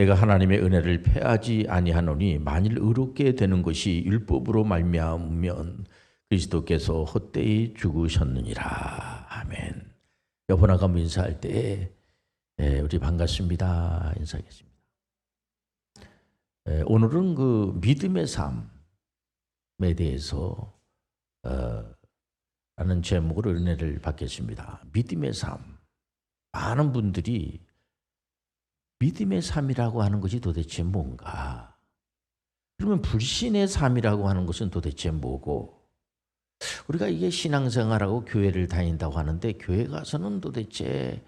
내가 하나님의 은혜를 패하지 아니하노니 만일 의롭게 되는 것이 율법으로 말미암으면 그리스도께서 헛되이 죽으셨느니라 아멘. 여보나가 인사할 때 예, 우리 반갑습니다 인사하겠습니다. 예, 오늘은 그 믿음의 삶에 대해서 어, 라는 제목으로 은혜를 받겠습니다. 믿음의 삶. 많은 분들이 믿음의 삶이라고 하는 것이 도대체 뭔가? 그러면 불신의 삶이라고 하는 것은 도대체 뭐고? 우리가 이게 신앙생활하고 교회를 다닌다고 하는데 교회 가서는 도대체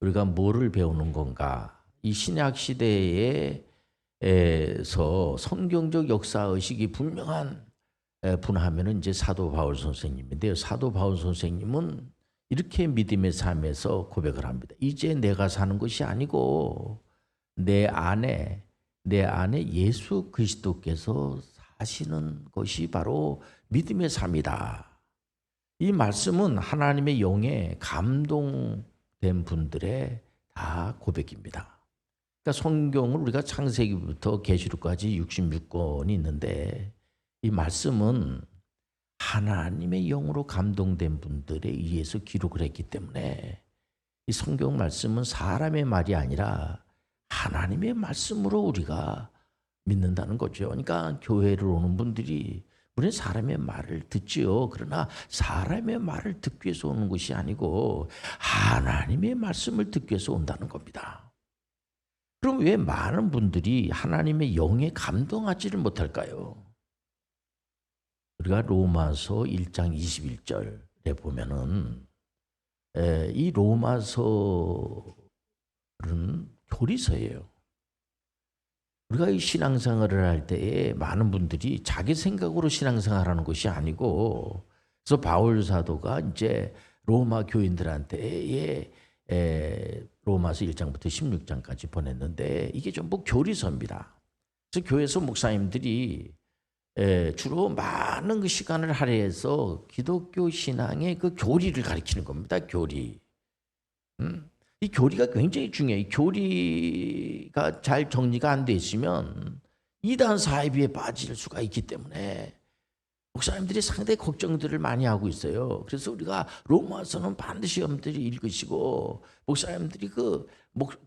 우리가 뭐를 배우는 건가? 이 신약 시대에서 성경적 역사 의식이 분명한 분 하면은 이제 사도 바울 선생님인데요. 사도 바울 선생님은 이렇게 믿음의 삶에서 고백을 합니다. 이제 내가 사는 것이 아니고 내 안에 내 안에 예수 그리스도께서 사시는 것이 바로 믿음의 삶이다. 이 말씀은 하나님의 영에 감동된 분들의 다 고백입니다. 그러니까 성경을 우리가 창세기부터 계시록까지 66권이 있는데 이 말씀은 하나님의 영으로 감동된 분들에 의해서 기록을 했기 때문에 이 성경 말씀은 사람의 말이 아니라 하나님의 말씀으로 우리가 믿는다는 거죠. 그러니까 교회를 오는 분들이 우리는 사람의 말을 듣지요. 그러나 사람의 말을 듣기 위해서 오는 것이 아니고 하나님의 말씀을 듣기 위해서 온다는 겁니다. 그럼 왜 많은 분들이 하나님의 영에 감동하지를 못할까요? 우리가 로마서 1장 21절에 보면은 이 로마서는 교리서예요. 우리가 이 신앙생활을 할 때에 많은 분들이 자기 생각으로 신앙생활하는 것이 아니고 그래서 바울 사도가 이제 로마 교인들한테 로마서 1장부터 16장까지 보냈는데 이게 전부 교리서입니다. 그래서 교회에서 목사님들이 주로 많은 그 시간을 할애해서 기독교 신앙의 그 교리를 가리키는 겁니다. 교리. 음? 이 교리가 굉장히 중요해요. 교리가 잘 정리가 안 돼 있으면 이단 사이비에 빠질 수가 있기 때문에 목사님들이 상당히 걱정들을 많이 하고 있어요. 그래서 우리가 로마서는 반드시 여러분들이 읽으시고 목사님들이 그,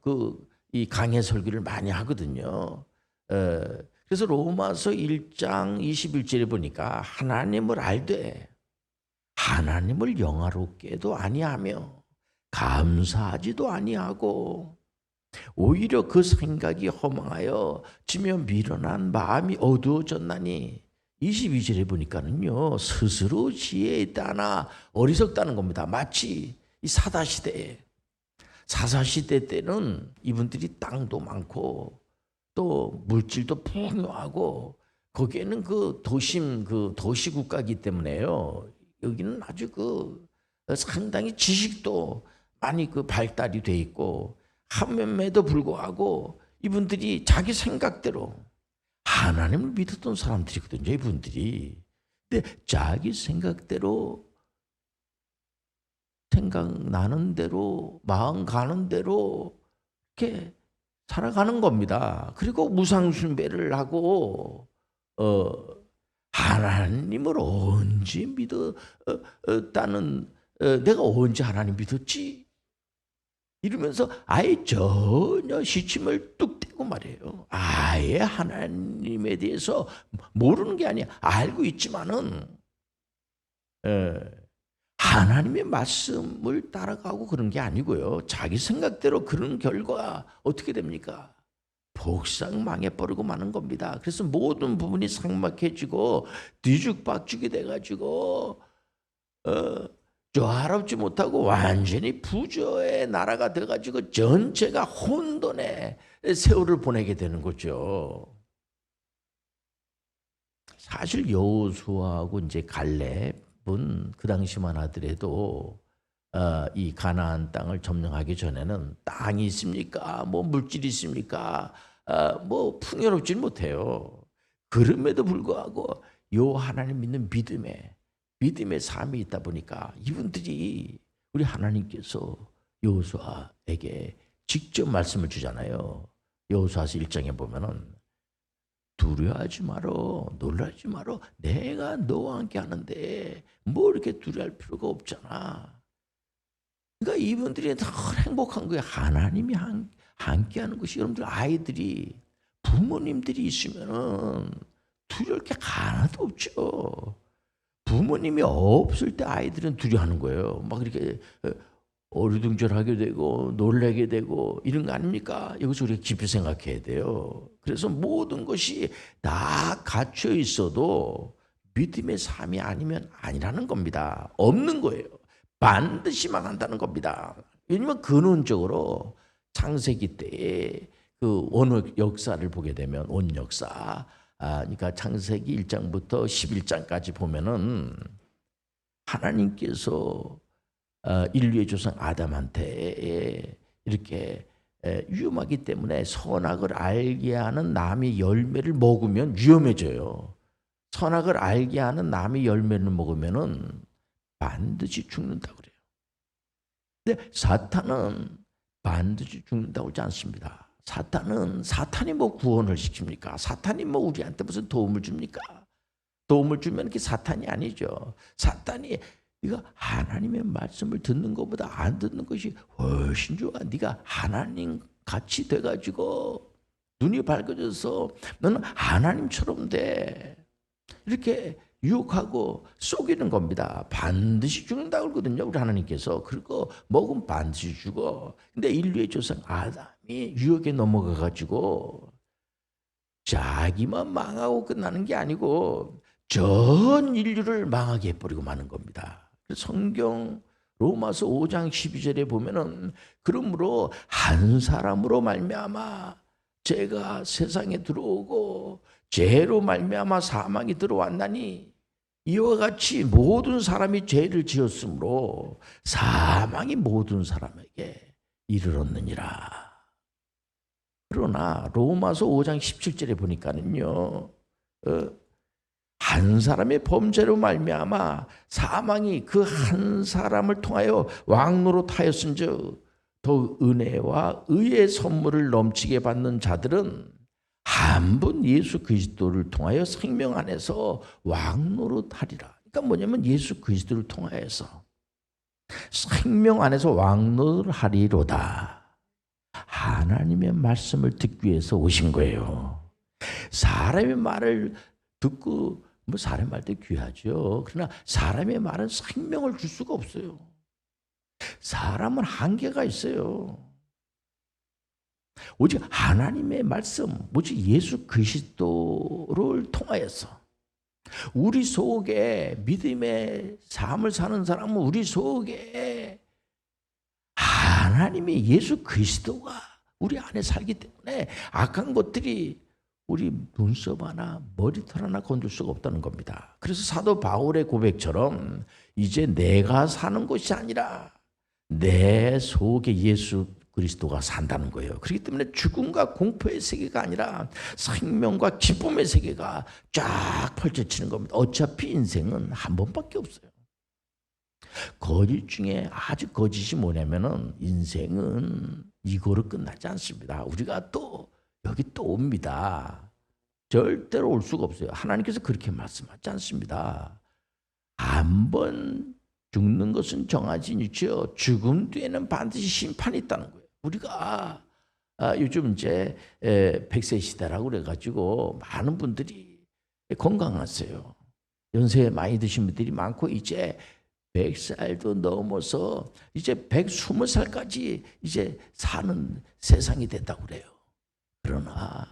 그, 이 강해 설교를 많이 하거든요. 에, 그래서 로마서 1장 21절에 보니까 하나님을 알되 하나님을 영화롭게도 아니하며 감사하지도 아니하고 오히려 그 생각이 허망하여 지며 미련한 마음이 어두워졌나니 22절에 보니까는요 스스로 지혜에 있다나 어리석다는 겁니다. 마치 이 사다 시대에 사사 시대 때는 이분들이 땅도 많고 또 물질도 풍요하고 거기에는 그 도심 그 도시 국가이기 때문에요. 여기는 아주 그 상당히 지식도 많이 그 발달이 돼 있고 함에도 불구하고 이분들이 자기 생각대로 하나님을 믿었던 사람들이거든요. 이분들이. 근데 자기 생각대로 생각나는 대로 마음 가는 대로 이렇게 살아가는 겁니다. 그리고 무상 숭배를 하고 어 하나님을 언제 믿었다는 어, 내가 언제 하나님 믿었지? 이러면서 아예 전혀 시침을 뚝 떼고 말해요. 아예 하나님에 대해서 모르는 게 아니야. 알고 있지만은 에, 하나님의 말씀을 따라가고 그런 게 아니고요. 자기 생각대로 그런 결과 어떻게 됩니까? 복상 망해버리고 마는 겁니다. 그래서 모든 부분이 삭막해지고 뒤죽박죽이 돼가지고 어, 조화롭지 못하고 완전히 부조의 나라가 돼가지고 전체가 혼돈의 세월을 보내게 되는 거죠. 사실 여호수아하고 이제 갈렙은 그 당시만 하더라도 어, 이 가나안 땅을 점령하기 전에는 땅이 있습니까? 뭐 물질이 있습니까? 어, 뭐 풍요롭지 못해요. 그럼에도 불구하고 요 하나님 믿는 믿음에 믿음의 삶이 있다 보니까 이분들이 우리 하나님께서 여호수아에게 직접 말씀을 주잖아요. 여호수아서 1장에 보면은 두려워하지 마로 놀라지 마로 내가 너와 함께 하는데 뭐 이렇게 두려워할 필요가 없잖아. 그러니까 이분들이 더 행복한 거예요. 하나님이 한, 함께하는 것이 여러분들 아이들이 부모님들이 있으면은 두려울 게 하나도 없죠. 부모님이 없을 때 아이들은 두려워하는 거예요. 막 이렇게 어리둥절하게 되고 놀라게 되고 이런 거 아닙니까? 여기서 우리가 깊이 생각해야 돼요. 그래서 모든 것이 다 갖춰 있어도 믿음의 삶이 아니면 아니라는 겁니다. 없는 거예요. 반드시만 한다는 겁니다. 왜냐면 근원적으로 창세기 때의 그 원어 역사를 보게 되면 원 역사 아, 그러니까 창세기 1장부터 11장까지 보면은 하나님께서 어, 인류의 조상 아담한테 이렇게 위험하기 때문에 선악을 알게 하는 남의 열매를 먹으면 위험해져요. 선악을 알게 하는 남의 열매를 먹으면은 반드시 죽는다 그래요. 근데 사탄은 반드시 죽는다고 하지 않습니다. 사탄은 사탄이 뭐 구원을 시킵니까? 사탄이 뭐 우리한테 무슨 도움을 줍니까? 도움을 주면 그게 사탄이 아니죠. 사탄이 네가 하나님의 말씀을 듣는 것보다 안 듣는 것이 훨씬 좋아. 네가 하나님 같이 돼가지고 눈이 밝아져서 너는 하나님처럼 돼. 이렇게 유혹하고 속이는 겁니다. 반드시 죽는다 그러거든요. 우리 하나님께서. 그리고 먹으면 반드시 죽어. 근데 인류의 조상 아담이 유혹에 넘어가 가지고 자기만 망하고 끝나는 게 아니고 전 인류를 망하게 해버리고 마는 겁니다. 성경 로마서 5장 12절에 보면은 그러므로 한 사람으로 말미암아 죄가 세상에 들어오고 죄로 말미암아 사망이 들어왔나니 이와 같이 모든 사람이 죄를 지었으므로 사망이 모든 사람에게 이르렀느니라. 그러나 로마서 5장 17절에 보니까는요. 어, 한 사람의 범죄로 말미암아 사망이 그 한 사람을 통하여 왕노로 타였은즉 더 은혜와 의의 선물을 넘치게 받는 자들은 한분 예수 그리스도를 통하여 생명 안에서 왕노로 타리라. 그러니까 뭐냐면 예수 그리스도를 통하여서 생명 안에서 왕노를 하리로다. 하나님의 말씀을 듣기 위해서 오신 거예요. 사람의 말을 듣고 뭐 사람 말도 귀하죠. 그러나 사람의 말은 생명을 줄 수가 없어요. 사람은 한계가 있어요. 오직 하나님의 말씀, 오직 예수 그리스도를 통하여서 우리 속에 믿음의 삶을 사는 사람은 우리 속에 하나님의 예수 그리스도가 우리 안에 살기 때문에 악한 것들이 우리 눈썹 하나, 머리털 하나 건들 수가 없다는 겁니다. 그래서 사도 바울의 고백처럼 이제 내가 사는 것이 아니라 내 속에 예수 그리스도가 산다는 거예요. 그렇기 때문에 죽음과 공포의 세계가 아니라 생명과 기쁨의 세계가 쫙 펼쳐지는 겁니다. 어차피 인생은 한 번밖에 없어요. 거짓 중에 아주 거짓이 뭐냐면은 인생은 이거로 끝나지 않습니다. 우리가 또 여기 또 옵니다. 절대로 올 수가 없어요. 하나님께서 그렇게 말씀하지 않습니다. 한 번 죽는 것은 정하지니죠. 죽음 뒤에는 반드시 심판이 있다는 거예요. 우리가 아, 요즘 이제 백세 시대라고 그래가지고 많은 분들이 건강하세요. 연세 많이 드신 분들이 많고 이제 100살도 넘어서 이제 120살까지 이제 사는 세상이 됐다고 그래요. 그러나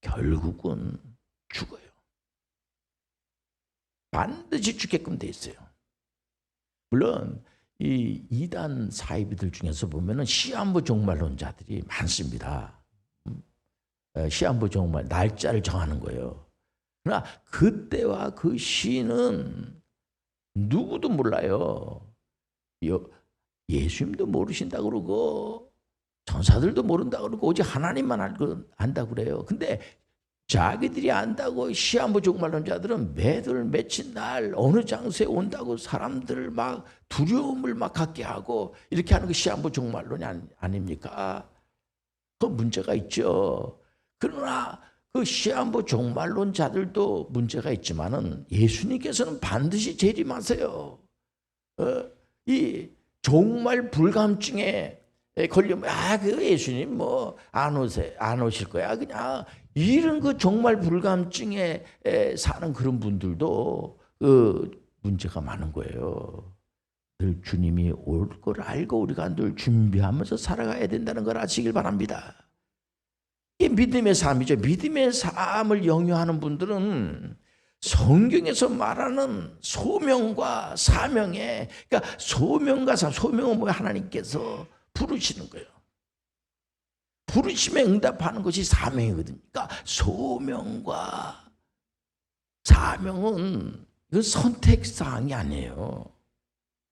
결국은 죽어요. 반드시 죽게끔 돼 있어요. 물론 이 이단 사이비들 중에서 보면은 시한부 종말론자들이 많습니다. 음, 시한부 종말 날짜를 정하는 거예요. 그러나 그때와 그 시는 누구도 몰라요. 여- 예수님도 모르신다 그러고 전사들도 모른다 그러고 오직 하나님만 안다 그래요. 근데 자기들이 안다고 시한부 종말론자들은 매들 며칠 날 어느 장소에 온다고 사람들을 막 두려움을 막 갖게 하고 이렇게 하는 게 시한부 종말론이 아닙니까? 그 문제가 있죠. 그러나 그 시한부 종말론자들도 문제가 있지만은 예수님께서는 반드시 재림하세요. 어, 이 종말 불감증에 걸리면 아그 예수님 뭐 안 오세 안 오실 거야 그냥 이런 그 종말 불감증에 에, 사는 그런 분들도 그 문제가 많은 거예요. 늘 주님이 올 걸 알고 우리가 늘 준비하면서 살아가야 된다는 걸 아시길 바랍니다. 이게 믿음의 삶이죠. 믿음의 삶을 영유하는 분들은 성경에서 말하는 소명과 사명에 그러니까 소명과 사 소명은 뭐야 하나님께서 부르시는 거예요. 부르심에 응답하는 것이 사명이거든요. 그러니까 소명과 사명은 그 선택 사항이 아니에요.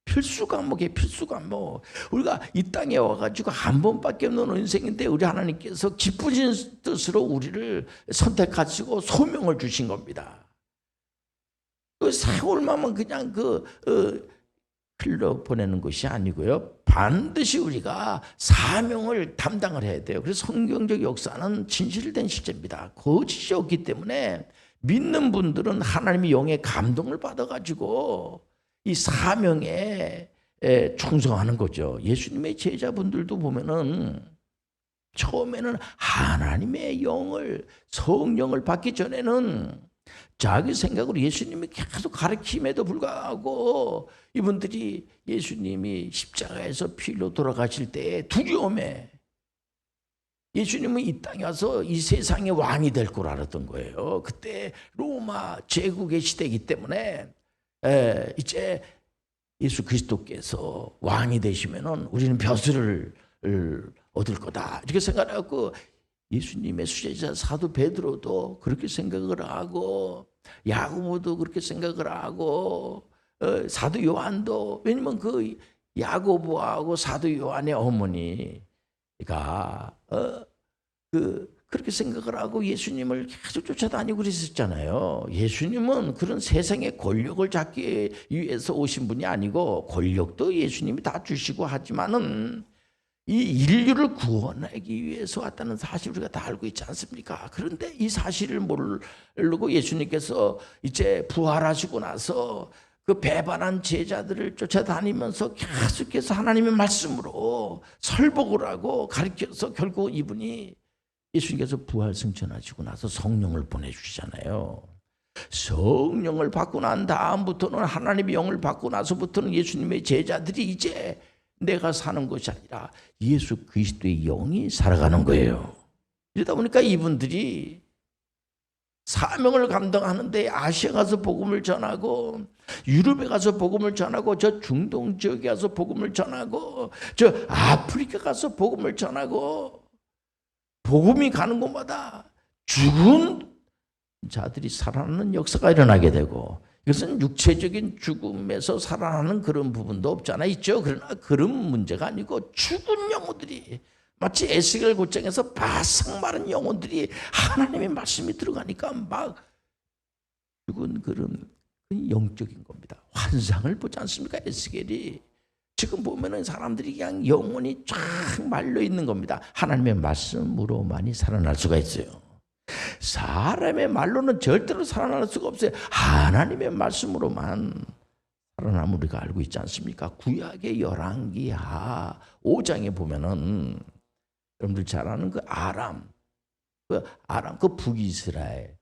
필수 과목이에요. 필수 과목. 우리가 이 땅에 와가지고 한 번밖에 없는 인생인데 우리 하나님께서 기쁘신 뜻으로 우리를 선택하시고 소명을 주신 겁니다. 그 세월만은 그냥 그 어, 흘러 보내는 것이 아니고요. 반드시 우리가 사명을 담당을 해야 돼요. 그래서 성경적 역사는 진실된 실제입니다. 거짓이 없기 때문에 믿는 분들은 하나님의 영의 감동을 받아가지고 이 사명에 에, 충성하는 거죠. 예수님의 제자분들도 보면은 처음에는 하나님의 영을 성령을 받기 전에는 자기 생각으로 예수님이 계속 가르침에도 불구하고 이분들이 예수님이 십자가에서 피로 돌아가실 때 두려움에 예수님은 이 땅에 와서 이 세상의 왕이 될 걸 알았던 거예요. 그때 로마 제국의 시대이기 때문에 에, 이제 예수 그리스도께서 왕이 되시면은 우리는 벼슬을 얻을 거다 이렇게 생각하고 예수님의 수제자 사도 베드로도 그렇게 생각을 하고 야고보도 그렇게 생각을 하고 어, 사도 요한도 왜냐면 그 야고보하고 사도 요한의 어머니가 어, 그 그렇게 생각을 하고 예수님을 계속 쫓아다니고 그랬었잖아요. 예수님은 그런 세상의 권력을 잡기 위해서 오신 분이 아니고 권력도 예수님이 다 주시고 하지만은 이 인류를 구원하기 위해서 왔다는 사실 우리가 다 알고 있지 않습니까? 그런데 이 사실을 모르고 예수님께서 이제 부활하시고 나서 그 배반한 제자들을 쫓아다니면서 계속해서 하나님의 말씀으로 설복을 하고 가르쳐서 결국 이분이 예수님께서 부활 승천하시고 나서 성령을 보내주시잖아요. 성령을 받고 난 다음부터는 하나님의 영을 받고 나서부터는 예수님의 제자들이 이제 내가 사는 것이 아니라 예수 그리스도의 영이 살아가는 거예요. 이러다 보니까 이분들이 사명을 감당하는데 아시아 가서 복음을 전하고 유럽에 가서 복음을 전하고 저 중동 지역에 가서 복음을 전하고 저 아프리카 가서 복음을 전하고 복음이 가는 곳마다 죽은 자들이 살아나는 역사가 일어나게 되고 이것은 육체적인 죽음에서 살아나는 그런 부분도 없잖아 있죠. 그러나 그런 문제가 아니고 죽은 영혼들이 마치 에스겔 고장에서 바싹 마른 영혼들이 하나님의 말씀이 들어가니까 막 죽은 그런 영적인 겁니다. 환상을 보지 않습니까? 에스겔이 지금 보면은 사람들이 그냥 영혼이 쫙 말려 있는 겁니다. 하나님의 말씀으로만이 살아날 수가 있어요. 사람의 말로는 절대로 살아날 수가 없어요. 하나님의 말씀으로만 살아남을 우리가 알고 있지 않습니까? 구약의 열왕기하 5장에 보면은 여러분들 잘 아는 그 아람, 그 아람, 그 북이스라엘.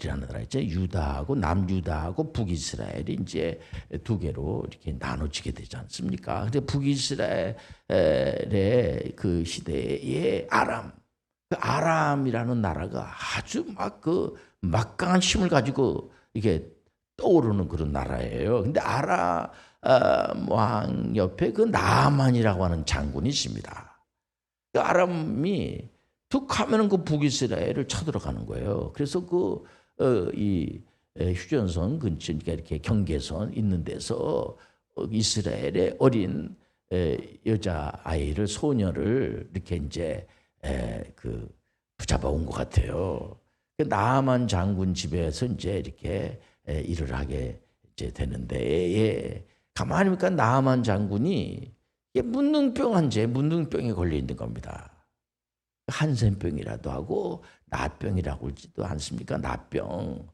이라는 나라 있죠. 유다하고 남유다하고 북이스라엘이 이제 두 개로 이렇게 나눠지게 되지 않습니까? 근데 북이스라엘의 그 시대의 아람, 그 아람이라는 나라가 아주 막 그 막강한 힘을 가지고 이게 떠오르는 그런 나라예요. 근데 아람 왕 옆에 그 나만이라고 하는 장군이 있습니다. 그 아람이 툭 하면은 그 북이스라엘을 쳐들어가는 거예요. 그래서 그 어, 휴전선 근처 그러니까 이렇게 경계선 있는 데서 어, 이스라엘의 어린 에, 여자 아이를 소녀를 이렇게 이제 에, 그 붙잡아 온 것 같아요. 그 나만 장군 집에서 이제 이렇게 에, 일을 하게 이제 되는데 예. 가만히 보니까 나만 장군이 이게 문둥병 환자에 문둥병에 걸려 있는 겁니다. 한센병이라도 하고 낫병이라고 하지도 않습니까? 낫병.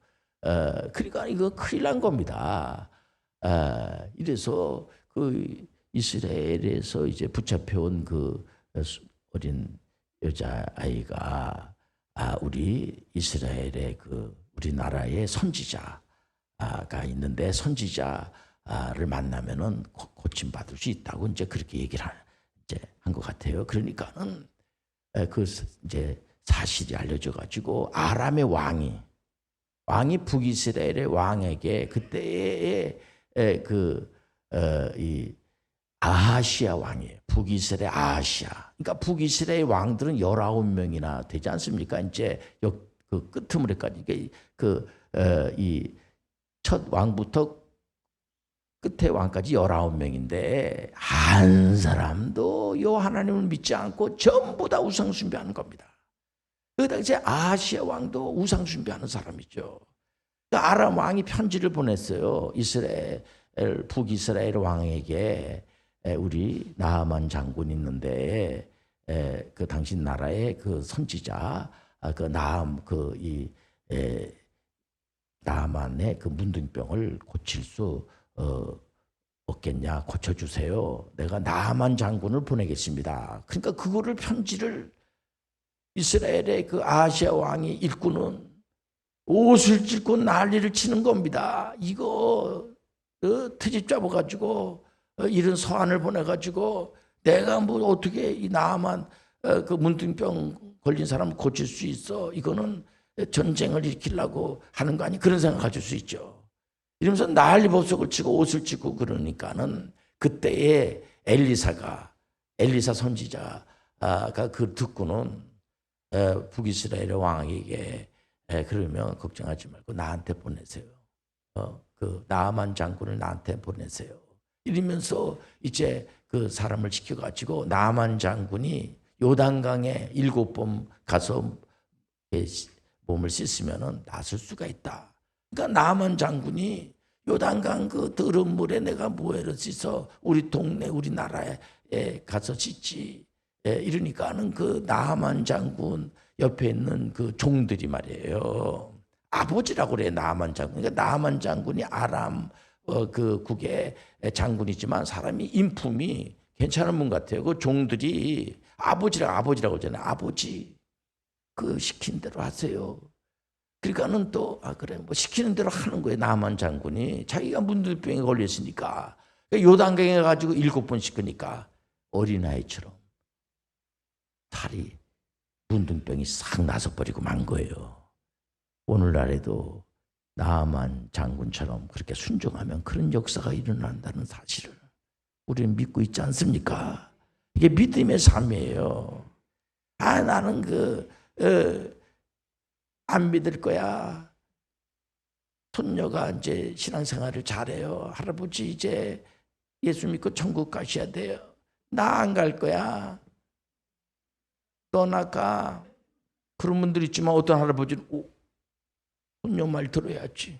어, 그러니까 이거 큰일 난 겁니다. 어, 이래서 그 이스라엘에서 이제 붙잡혀온 그 어린 여자 아이가 아, 우리 이스라엘의 그 우리나라의 선지자가 있는데 선지자를 만나면은 고- 고침 받을 수 있다고 이제 그렇게 얘기를 한- 이제 한 것 같아요. 그러니까는 에, 그 스- 이제 사실이 알려져 가지고 아람의 왕이 왕이 북이스라엘의 왕에게 그때의 에, 그, 어, 이 아하시아 왕이에요. 북이스라엘 아하시아. 그러니까 북이스라엘 왕들은 19명이나 되지 않습니까? 이제 여- 그 끝머리까지 그, 어, 이첫 왕부터 끝에 왕까지 19명인데 한 사람도 요 하나님을 믿지 않고 전부 다 우상 숭배하는 겁니다. 그 당시에 아시아 왕도 우상 숭배하는 사람이죠. 그 아람 왕이 편지를 보냈어요. 이스라엘 북이스라엘 왕에게 에, 우리 나하만 장군 있는데 에, 그 당신 나라의 그 선지자 아, 그 나함 그이 나만의 그 문둥병을 고칠 수 어, 없겠냐 고쳐주세요. 내가 나만 장군을 보내겠습니다. 그러니까 그거를 편지를 이스라엘의 그 아시아 왕이 읽고는 옷을 찢고 난리를 치는 겁니다. 이거 어, 트집 잡아가지고 어, 이런 서한을 보내가지고 내가 뭐 어떻게 이 나만 어, 그 문둥병 걸린 사람을 고칠 수 있어? 이거는 전쟁을 일으키려고 하는 거 아니? 그런 생각 가질 수 있죠. 이러면서 난리 법석을 치고 옷을 찢고 그러니까는 그때에 엘리사가 엘리사 선지자가 그 듣고는 에, 북이스라엘의 왕에게 에, 그러면 걱정하지 말고 나한테 보내세요. 어, 그 나만 장군을 나한테 보내세요. 이러면서 이제 그 사람을 시켜가지고 나만 장군이 요단강에 일곱 번 가서 몸을 씻으면은 낫을 수가 있다. 그러니까 나만 장군이 요단강 그 더러운 물에 내가 뭐해를 씻어 우리 동네 우리 나라에 에, 가서 씻지. 에, 이러니까는 그 나만 장군 옆에 있는 그 종들이 말이에요. 아버지라고 그래 나만 장군. 그러니까 나만 장군이 아람 어, 그 국의 장군이지만 사람이 인품이 괜찮은 분 같아요. 그 종들이 아버지라 아버지라고 하잖아요. 아버지 그 시킨 대로 하세요. 그러니까는 또 아 그래 뭐 시키는 대로 하는 거예요. 나만 장군이 자기가 문둥병에 걸렸으니까 그러니까 요단강에 가지고 일곱 번 씻으니까 어린아이처럼 탈이 문둥병이 싹 나서 버리고 만 거예요. 오늘날에도 나만 장군처럼 그렇게 순종하면 그런 역사가 일어난다는 사실을 우리는 믿고 있지 않습니까? 이게 믿음의 삶이에요. 아 나는 그 어, 안 믿을 거야. 손녀가 이제 신앙생활을 잘해요. 할아버지 이제 예수 믿고 천국 가셔야 돼요. 나 안 갈 거야. 떠나가. 그런 분들 있지만 어떤 할아버지는 오, 손녀 말 들어야지.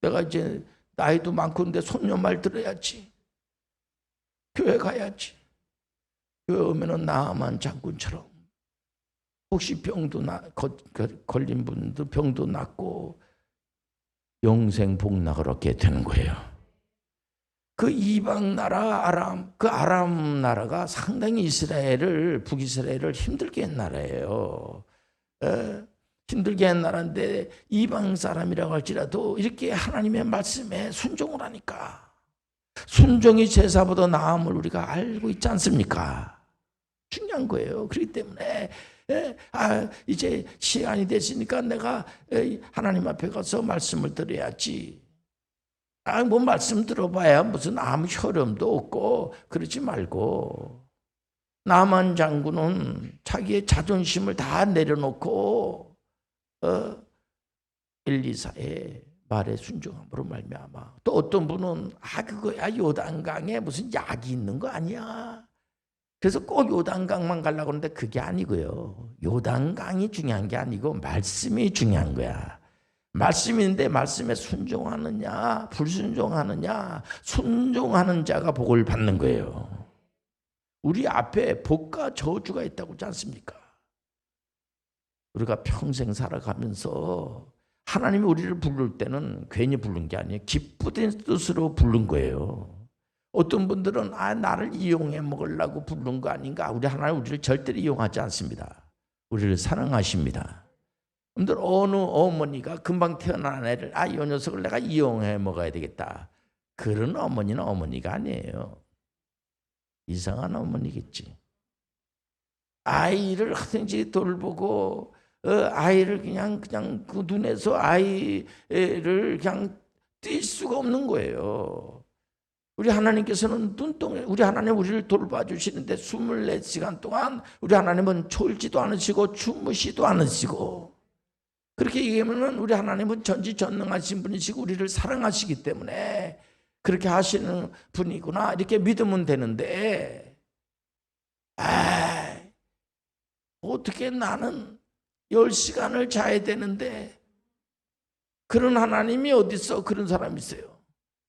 내가 이제 나이도 많고인데 손녀 말 들어야지. 교회 가야지. 교회 오면은 나만 장군처럼 혹시 병도 나 거- 거- 걸린 분도 병도 낫고 영생 복락을 얻게 되는 거예요. 그 이방 나라 아람 그 아람 나라가 상당히 이스라엘을 북이스라엘을 힘들게 한 나라예요. 에, 힘들게 한 나라인데 이방 사람이라고 할지라도 이렇게 하나님의 말씀에 순종을 하니까 순종이 제사보다 나음을 우리가 알고 있지 않습니까? 중요한 거예요. 그렇기 때문에 예, 아, 이제 시간이 됐으니까 내가 에, 하나님 앞에 가서 말씀을 드려야지. 아, 뭐 말씀 들어봐야 무슨 아무 혈음도 없고 그러지 말고 나만 장군은 자기의 자존심을 다 내려놓고 어, 엘리사의 말에 순종함으로 말미암아 또 어떤 분은 아 그거야 요단강에 무슨 약이 있는 거 아니야. 그래서 꼭 요단강만 가려고 하는데 그게 아니고요. 요단강이 중요한 게 아니고 말씀이 중요한 거야. 말씀인데 말씀에 순종하느냐 불순종하느냐 순종하는 자가 복을 받는 거예요. 우리 앞에 복과 저주가 있다고 하지 않습니까 우리가 평생 살아가면서 하나님이 우리를 부를 때는 괜히 부른 게 아니에요. 기쁘된 뜻으로 부른 거예요. 어떤 분들은 아 나를 이용해 먹으려고 부른 거 아닌가? 우리 하나님 우리를 절대로 이용하지 않습니다. 우리를 사랑하십니다. 여러분들 어느 어머니가 금방 태어난 애를 아 이 녀석을 내가 이용해 먹어야 되겠다. 그런 어머니는 어머니가 아니에요. 이상한 어머니겠지. 아이를 하든지 돌보고 어, 아이를 그냥 그냥 그 눈에서 아이를 그냥 뗄 수가 없는 거예요. 우리 하나님께서는 눈동에 우리 하나님 우리를 돌봐 주시는데 24시간 동안 우리 하나님은 졸지도 않으시고 주무시도 않으시고 그렇게 얘기하면은 우리 하나님은 전지전능하신 분이시고 우리를 사랑하시기 때문에 그렇게 하시는 분이구나 이렇게 믿으면 되는데 아 어떻게 나는 10시간을 자야 되는데 그런 하나님이 어딨어 그런 사람이 있어요.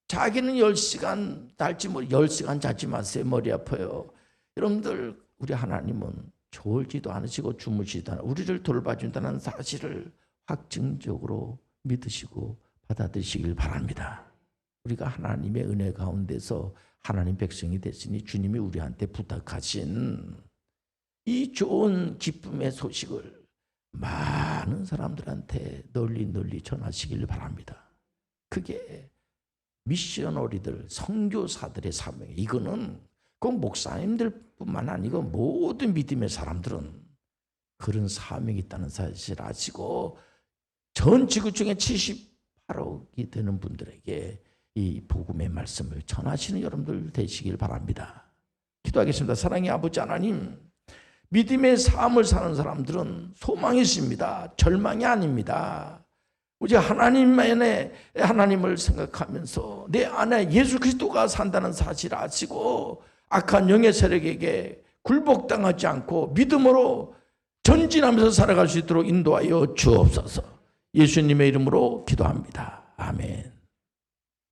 자기는 10시간 달지 뭐 10시간 자지 마세요. 머리 아파요. 여러분들 우리 하나님은 졸지도 않으시고 주무시도 않아 우리를 돌봐준다는 사실을 확증적으로 믿으시고 받아들이시길 바랍니다. 우리가 하나님의 은혜 가운데서 하나님 백성이 됐으니 주님이 우리한테 부탁하신 이 좋은 기쁨의 소식을 많은 사람들한테 널리 널리 전하시길 바랍니다. 그게 미셔너리들, 선교사들의 사명. 이거는 꼭 목사님들뿐만 아니고 모든 믿음의 사람들은 그런 사명이 있다는 사실 아시고 전 지구 중에 78억이 되는 분들에게 이 복음의 말씀을 전하시는 여러분들 되시길 바랍니다. 기도하겠습니다. 사랑의 아버지 하나님, 믿음의 삶을 사는 사람들은 소망이 있습니다. 절망이 아닙니다. 우리 하나님만의 하나님을 생각하면서 내 안에 예수 그리스도가 산다는 사실을 아시고 악한 영의 세력에게 굴복당하지 않고 믿음으로 전진하면서 살아갈 수 있도록 인도하여 주옵소서. 예수님의 이름으로 기도합니다. 아멘.